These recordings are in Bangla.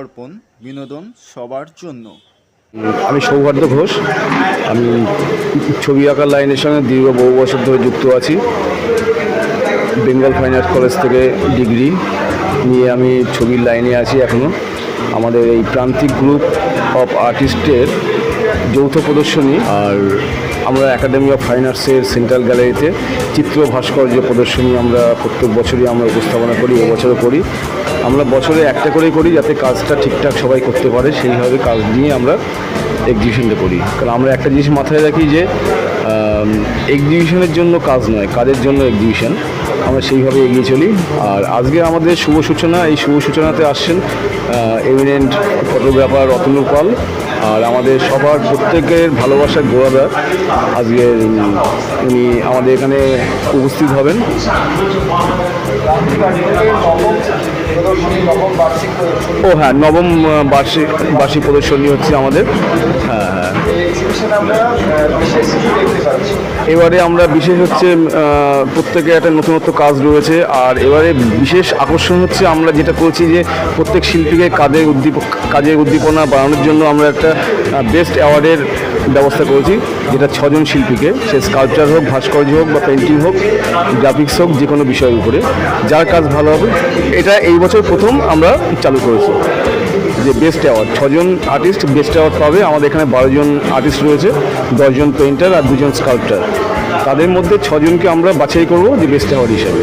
দর্পণ বিনোদন সবার জন্য। আমি সৌহার্দ্য ঘোষ। আমি ছবি আঁকার লাইনের সঙ্গে দীর্ঘ বহু বছর ধরে যুক্ত আছি। বেঙ্গল ফাইন আর্ট কলেজ থেকে ডিগ্রি নিয়ে আমি ছবির লাইনে আছি এখনও আমাদের এই প্রান্তিক গ্রুপ অফ আর্টিস্টের যৌথ প্রদর্শনী আর আমরা একাডেমি অফ ফাইন আর্টসের সেন্ট্রাল গ্যালারিতে চিত্র ভাস্কর্য প্রদর্শনী আমরা প্রত্যেক বছরই আমরা উপস্থাপনা করি এবছরও করি। আমরা বছরে একটা করেই করি যাতে কাজটা ঠিকঠাক সবাই করতে পারে, সেইভাবে কাজ নিয়ে আমরা এক্সিবিশনটা করি। কারণ আমরা একটা জিনিস মাথায় রাখি যে এক্সিবিশনের জন্য কাজ নয়, কাজের জন্য এক্সিবিশন আমরা সেইভাবে এগিয়ে চলি। আর আজকে আমাদের শুভ সূচনা, এই শুভ সূচনাতে আসছেন এমিনেন্ট ফটোগ্রাফার অতনু পাল। আর আমাদের সবার প্রত্যেকের ভালোবাসার গোয়াদা আজকে উনি আমাদের এখানে উপস্থিত হবেন। ও হ্যাঁ নবম বার্ষিক বার্ষিক প্রদর্শনী হচ্ছে আমাদের। হ্যাঁ হ্যাঁ। এবারে আমরা বিশেষ হচ্ছে প্রত্যেকে একটা নতুনত্ব কাজ রয়েছে, আর এবারে বিশেষ আকর্ষণ হচ্ছে আমরা যেটা করছি যে, প্রত্যেক শিল্পীকে কাজের উদ্দীপ কাজের উদ্দীপনা বাড়ানোর জন্য আমরা একটা বেস্ট অ্যাওয়ার্ডের ব্যবস্থা করেছি, যেটা ছজন শিল্পীকে, সে স্কাল্পচার হোক, ভাস্কর্য হোক, বা পেন্টিং হোক গ্রাফিক্স হোক, যে কোনো বিষয়ের উপরে। যার কাজ ভালো হবে, এটা এই বছর প্রথম আমরা চালু করেছি। যে বেস্ট অ্যাওয়ার্ড ছজন আর্টিস্ট বেস্ট অ্যাওয়ার্ড পাবে। আমাদের এখানে বারোজন আর্টিস্ট রয়েছে দশজন পেইন্টার আর দুজন স্কাল্পটার তাদের মধ্যে ছজনকে আমরা বাছাই করব যে বেস্ট অ্যাওয়ার্ড হিসাবে।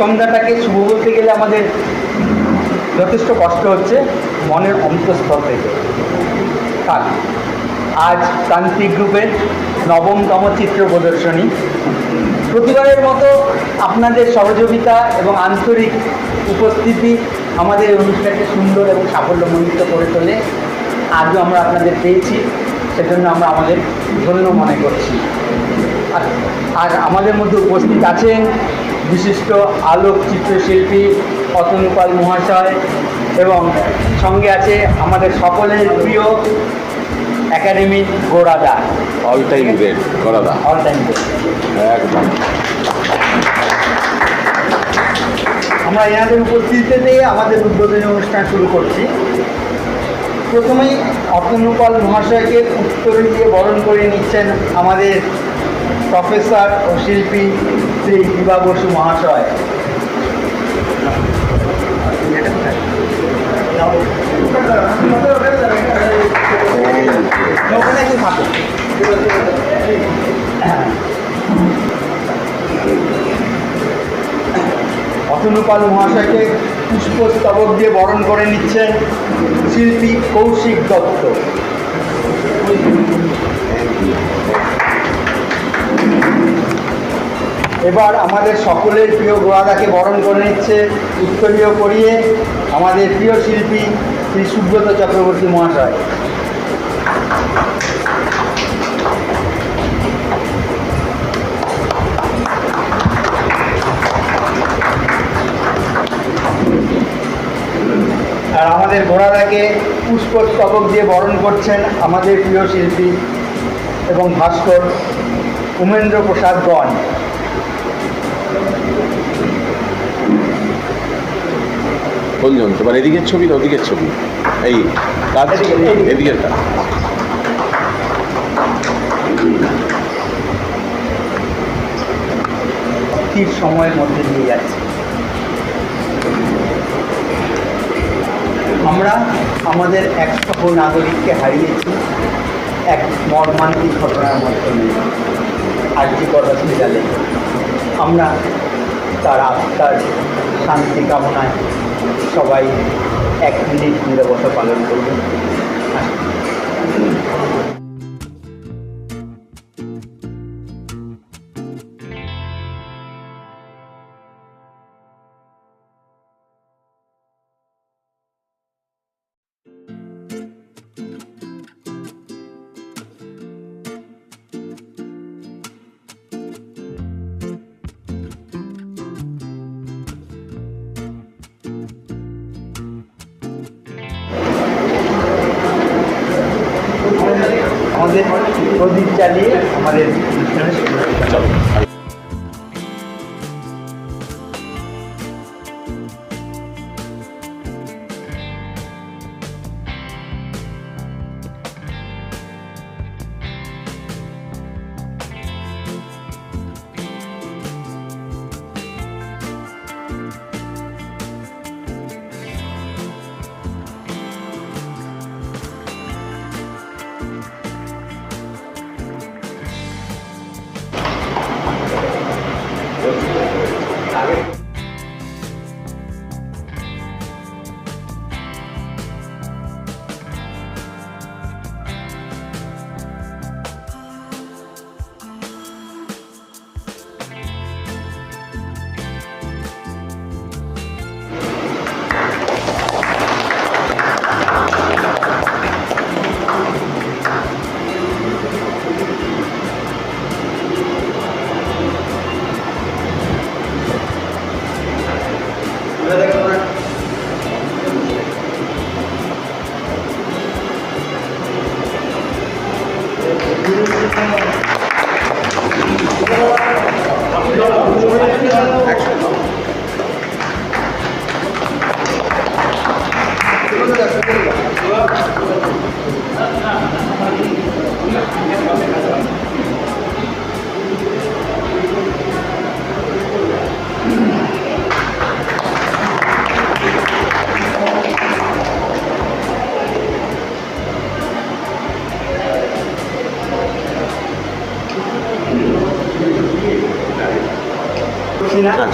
সন্ধ্যাটাকে শুভ বলতে গেলে আমাদের যথেষ্ট কষ্ট হচ্ছে, মনের অন্তঃস্থল থেকে। কারণ আজ প্রান্তিক গ্রুপের নবমতম চিত্র প্রদর্শনী। প্রতিবারের মতো আপনাদের সহযোগিতা এবং আন্তরিক উপস্থিতি আমাদের অনুষ্ঠানকে সুন্দর এবং সাফল্যমণ্ডিত করে তোলে। আজও আমরা আপনাদের পেয়েছি, সেজন্য আমরা আমাদের ধন্য মনে করছি। আর আমাদের মধ্যে উপস্থিত আছেন বিশিষ্ট আলোক চিত্রশিল্পী অতনুপাল মহাশয় এবং সঙ্গে আছে আমাদের সকলের প্রিয় একাডেমি গোড়াদা অল টাইম গ্রেড করা অল টাইম একদম। আমরা এনাদের উপস্থিতিতে আমাদের উদ্বোধনী অনুষ্ঠান শুরু করছি। প্রথমেই অতনুপাল মহাশয়কে উত্তরী দিয়ে বরণ করে নিচ্ছেন আমাদের প্রফেসর ও শিল্পী শ্রী বিভা বসু মহাশয়। অতনুপাল মহাশয়কে পুষ্পস্তবক দিয়ে বরণ করে নিচ্ছেন শিল্পী কৌশিক দত্ত এবার আমাদের সকলের প্রিয় গোয়াদাকে বরণ করে নিচ্ছে উত্তরীয় করিয়ে আমাদের প্রিয় শিল্পী শ্রী সুব্রত চক্রবর্তী মহাশয়। আর আমাদের ঘোড়াদাকে পুষ্পস্তবক দিয়ে বরণ করছেন আমাদের প্রিয় শিল্পী এবং ভাস্কর উমেন্দ্র প্রসাদ গণ। কোনজন তোমার এদিকের ছবি না ওদিকের ছবি? এই কাজ এদিকে, এদিকে। এদিকের কাজ স্থির সময়ের মধ্যে দিয়ে যাচ্ছে। আমরা আমাদের এক সহ নাগরিককে হারিয়েছি এক মর্মান্তিক ঘটনার মাধ্যমে আর্যিকর হসপিটালে আমরা তার আত্মার শান্তি কামনায় সবাই এক মিনিট নিরবতা পালন করব আমাদের প্রদীপ চালিয়ে আমাদের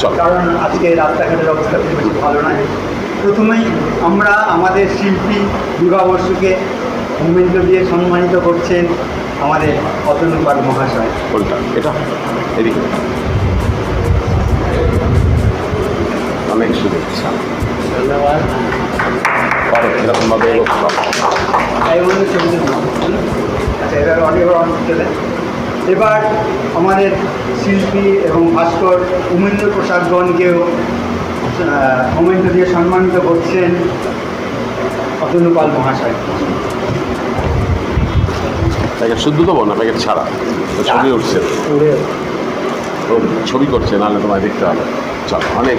কারণ আজকে রাস্তাঘাটের অবস্থা খুব বেশি ভালো নয়। প্রথমেই আমরা আমাদের শিল্পী দুর্গাবর্ষকে মোমেন্ট দিয়ে সম্মানিত করছেন আমাদের অতনুপাল মহাশয়। এটা এদিকে। অনেক শুভেচ্ছা ধন্যবাদ। পারো এরকমভাবে আচ্ছা এবার অনেক চলে। এবার আমাদের শিল্পী এবং ভাস্কর উমেন্দ্র প্রসাদ গণকেও মোমেন্ট দিয়ে সম্মানিত করছেন অতনুপাল মহাশয়। প্যাকেট শুদ্ধ দেবো না? প্যাকেট ছাড়া। ছবি উঠছে। ছবি করছে, নাহলে তোমায় দেখতে হবে। চলো, অনেক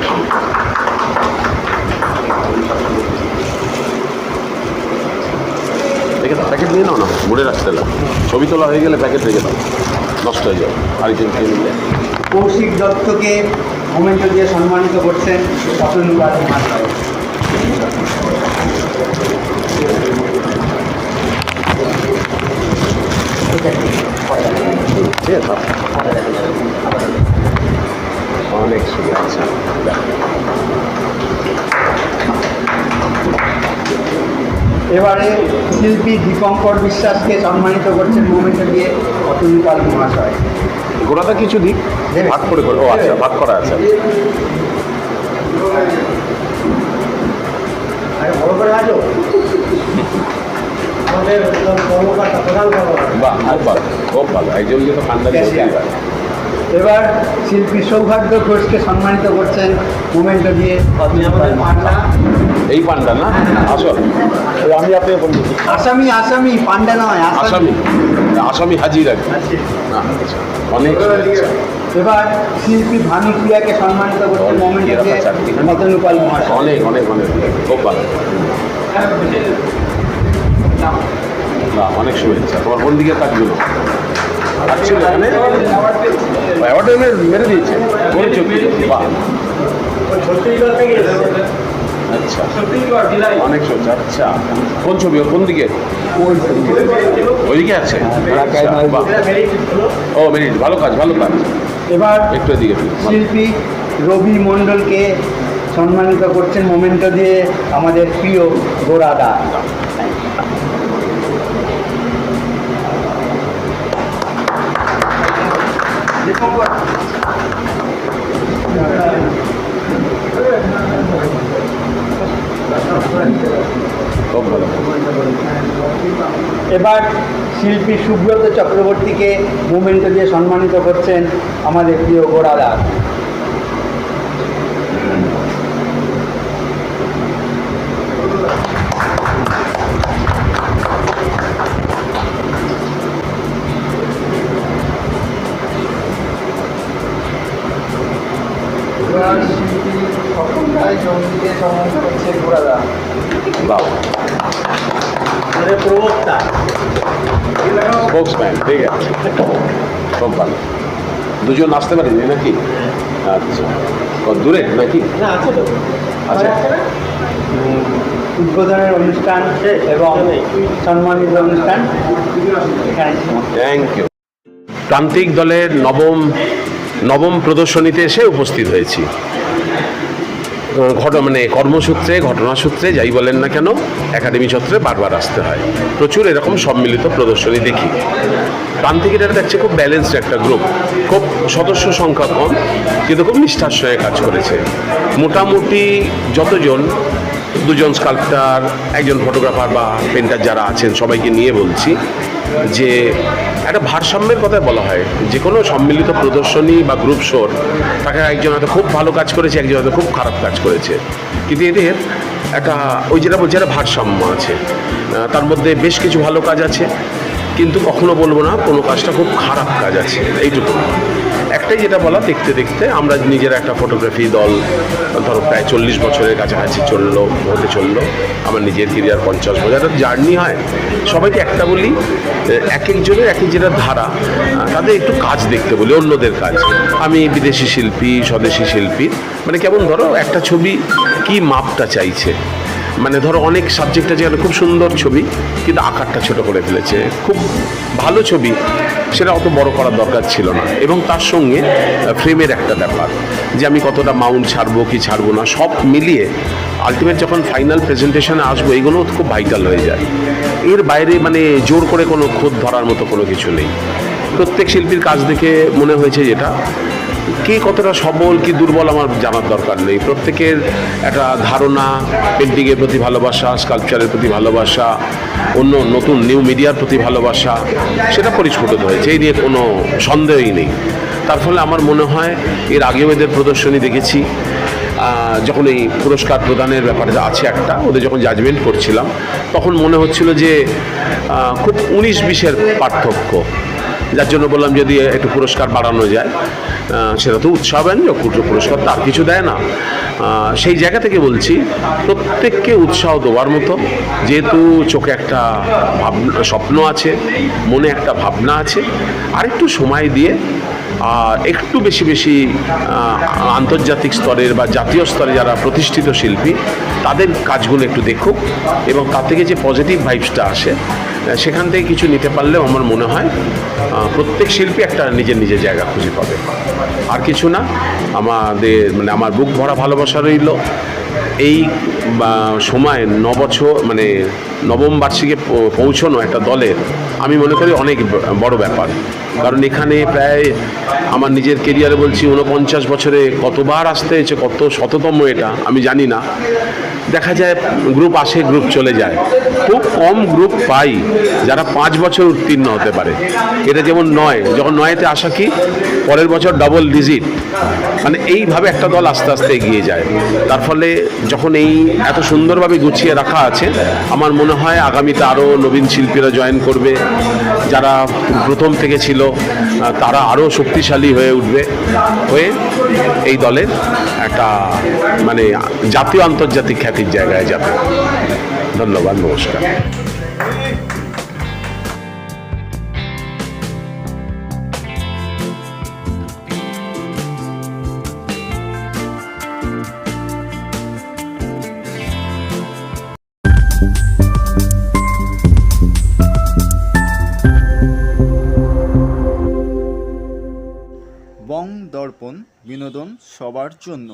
দেখে দাও প্যাকেট নিয়ে নাও না? মুড়ে রাখতে না ছবি তোলা হয়ে গেলে প্যাকেট রেখে দাও। নষ্ট হয়ে যাবে। আরেকজন খেয়ে নিলে। কৌশিক দত্তকে মোমেন্ট দিয়ে সম্মানিত করছেন অনেক এবারে শিল্পী দীপঙ্কর বিশ্বাসকে সম্মানিত করছেন মোমেন্ট দিয়ে অতনুপাল মহাশয়। গোড়াটা কিছু দিক। ভাগ করে করে। ও আচ্ছা ভাগ করা আছে। বাহ খুব ভালো খুব ভালো। একজন তো ঠান্ডা দিয়ে। এবার শিল্পী সৌভাগ্য ঘোষকে সম্মানিত করছেন মোমেন্টো দিয়ে আমাদের পান্ডা। এই পান্ডা না? আসো আমি আপনাকে বলব আসামি আসামি পান্ডা নয় আসামি। আসামি। হাজির কি। না আচ্ছা। অনেক শুভেচ্ছা। এবার শিল্পী ভানু প্রিয়াকে সম্মানিত করছেন মোমেন্টো দিয়ে মদনুপাল মহাশয়। অনেক অনেক অনেক। খুব ভালো। না অনেক শুভেচ্ছা। তোমার কোন দিকে কাজগুলো এখানে অ্যাওয়ার্ড মেরে দিয়েছে। আচ্ছা অনেক আচ্ছা কোন ছবি। কোন দিকে ওইদিকে আছে। আচ্ছা, ও মেরিট ভালো কাজ ভালো কাজ এবার একটু please। শিল্পী রবি মণ্ডলকে সম্মানিত করছেন মোমেন্টো দিয়ে আমাদের প্রিয় গোরাদা। খুব এবার শিল্পী সুব্রত চক্রবর্তীকে মোমেন্টো দিয়ে সম্মানিত করছেন আমাদের প্রিয় গোড়াদার। দুজন আসতে পারেনি নাকি? আচ্ছা। দূরে নাকি? তো। আচ্ছা। উদ্বোধনের অনুষ্ঠান এবং সম্মানিত অনুষ্ঠান। থ্যাংক ইউ প্রান্তিক দলের নবম নবম প্রদর্শনীতে এসে উপস্থিত হয়েছি। আহ, ঘট মানে কর্মসূত্রে ঘটনাসূত্রে যাই বলেন না কেন একাডেমি চত্বরে বারবার আসতে হয়। প্রচুর এরকম সম্মিলিত প্রদর্শনী দেখি। প্রান্তিকের দেখছে খুব ব্যালেন্সড একটা গ্রুপ খুব সদস্য সংখ্যা কম কিন্তু খুব নিষ্ঠার সঙ্গে কাজ করেছে। মোটামুটি যতজন দুজন স্কাল্পটার একজন ফটোগ্রাফার বা পেন্টার যারা আছেন সবাইকে নিয়ে বলছি যে একটা ভারসাম্যের কথা বলা হয়। যে কোনো সম্মিলিত প্রদর্শনী বা গ্রুপ শোর তাকে একজন হয়তো খুব ভালো কাজ করেছে, একজন হয়তো খুব খারাপ কাজ করেছে। কিন্তু এদের একটা, ওই যেটা বলছে, একটা ভারসাম্য আছে। তার মধ্যে বেশ কিছু ভালো কাজ আছে, কিন্তু কখনো বলব না, কোনো কাজটা খুব খারাপ কাজ আছে, এইটুকু। একটাই যেটা বলা, দেখতে দেখতে আমরা নিজের একটা ফটোগ্রাফি দল, ধরো প্রায় চল্লিশ বছরের কাছাকাছি চলল, হতে চলল। আমার নিজের কেরিয়ার পঞ্চাশ বছর, একটা জার্নি হয়। সবাইকে একটা বলি এক একজনের এক এক ধারা তাদের একটু কাজ দেখতে বলি, অন্যদের কাজ। আমি বিদেশি শিল্পী, স্বদেশি শিল্পী মানে কেমন ধরো, একটা ছবি কি মাপটা চাইছে? মানে ধরো অনেক সাবজেক্ট আছে খুব সুন্দর ছবি, কিন্তু আকারটা ছোট করে ফেলেছে। খুব ভালো ছবি, সেটা অত বড় করার দরকার ছিল না। এবং তার সঙ্গে ফ্রেমের একটা ব্যাপার, যে আমি কতটা মাউন্ট ছাড়বো, কি ছাড়বো না, সব মিলিয়ে আলটিমেট যখন ফাইনাল প্রেজেন্টেশনে আসব, এগুলো খুব ভাইটাল হয়ে যায়। এর বাইরে মানে জোর করে কোনো খোদ ধরার মতো কোনো কিছু নেই। প্রত্যেক শিল্পীর কাজ দেখে মনে হয়েছে যেটা কে কতটা সবল, কি দুর্বল আমার জানার দরকার নেই। প্রত্যেকের একটা ধারণা, পেন্টিংয়ের প্রতি ভালোবাসা স্কাল্পচারের প্রতি ভালোবাসা, অন্য নতুন নিউ মিডিয়ার প্রতি ভালোবাসা, সেটা পরিস্ফুটিত হয়েছে। এই নিয়ে কোনো সন্দেহই নেই। তার ফলে আমার মনে হয়, এর আগেও এদের প্রদর্শনী দেখেছি। যখন এই পুরস্কার প্রদানের ব্যাপারে আছে একটা, ওদের যখন জাজমেন্ট করছিলাম, তখন মনে হচ্ছিল যে খুব উনিশ বিশের পার্থক্য। যার জন্য বললাম যদি একটু পুরস্কার বাড়ানো যায় সেটা তো উৎসাহব্যঞ্জক পুরো পুরস্কার, তার কিছু দেয় না। সেই জায়গা থেকে বলছি, প্রত্যেককে উৎসাহ দেওয়ার মতো, যেহেতু চোখে একটা ভাবনা, স্বপ্ন আছে, মনে একটা ভাবনা আছে, আরেকটু সময় দিয়ে আর একটু বেশি বেশি আন্তর্জাতিক স্তরের বা জাতীয় স্তরে যারা প্রতিষ্ঠিত শিল্পী, তাদের কাজগুলো একটু দেখুক এবং তার থেকে যে পজিটিভ ভাইবসটা আসে সেখান থেকে কিছু নিতে পারলেও আমার মনে হয় প্রত্যেক শিল্পী একটা নিজের নিজের জায়গা খুঁজে পাবে। আর কিছু না, আমাদের মানে আমার বুক ভরা ভালোবাসা রইল। এই সময়, নবছর মানে নবম বার্ষিকে পৌঁছানো একটা দলের, আমি মনে করি অনেক বড় ব্যাপার। কারণ এখানে প্রায় আমার নিজের কেরিয়ারে বলছি উনপঞ্চাশ বছরে কতবার আসতে হয়েছে, কত শততম এটা, আমি জানি না। দেখা যায় গ্রুপ আসে গ্রুপ চলে যায়। খুব কম গ্রুপ পাই যারা পাঁচ বছর উত্তীর্ণ হতে পারে। এটা যেমন নয়, যখন নয়তে আসা কি, পরের বছর ডবল ডিজিট মানে এইভাবে একটা দল আস্তে আস্তে এগিয়ে যায়। তার ফলে যখন এই এত সুন্দরভাবে গুছিয়ে রাখা আছে, আমার মনে হয় আগামীতে আরও নবীন শিল্পীরা জয়েন করবে। যারা প্রথম থেকে ছিল তারা আরও শক্তিশালী হয়ে উঠবে, হয়ে এই দলের একটা মানে জাতীয় আন্তর্জাতিক খ্যাতির জায়গায় যাবে। ধন্যবাদ, নমস্কার। সবার জন্য।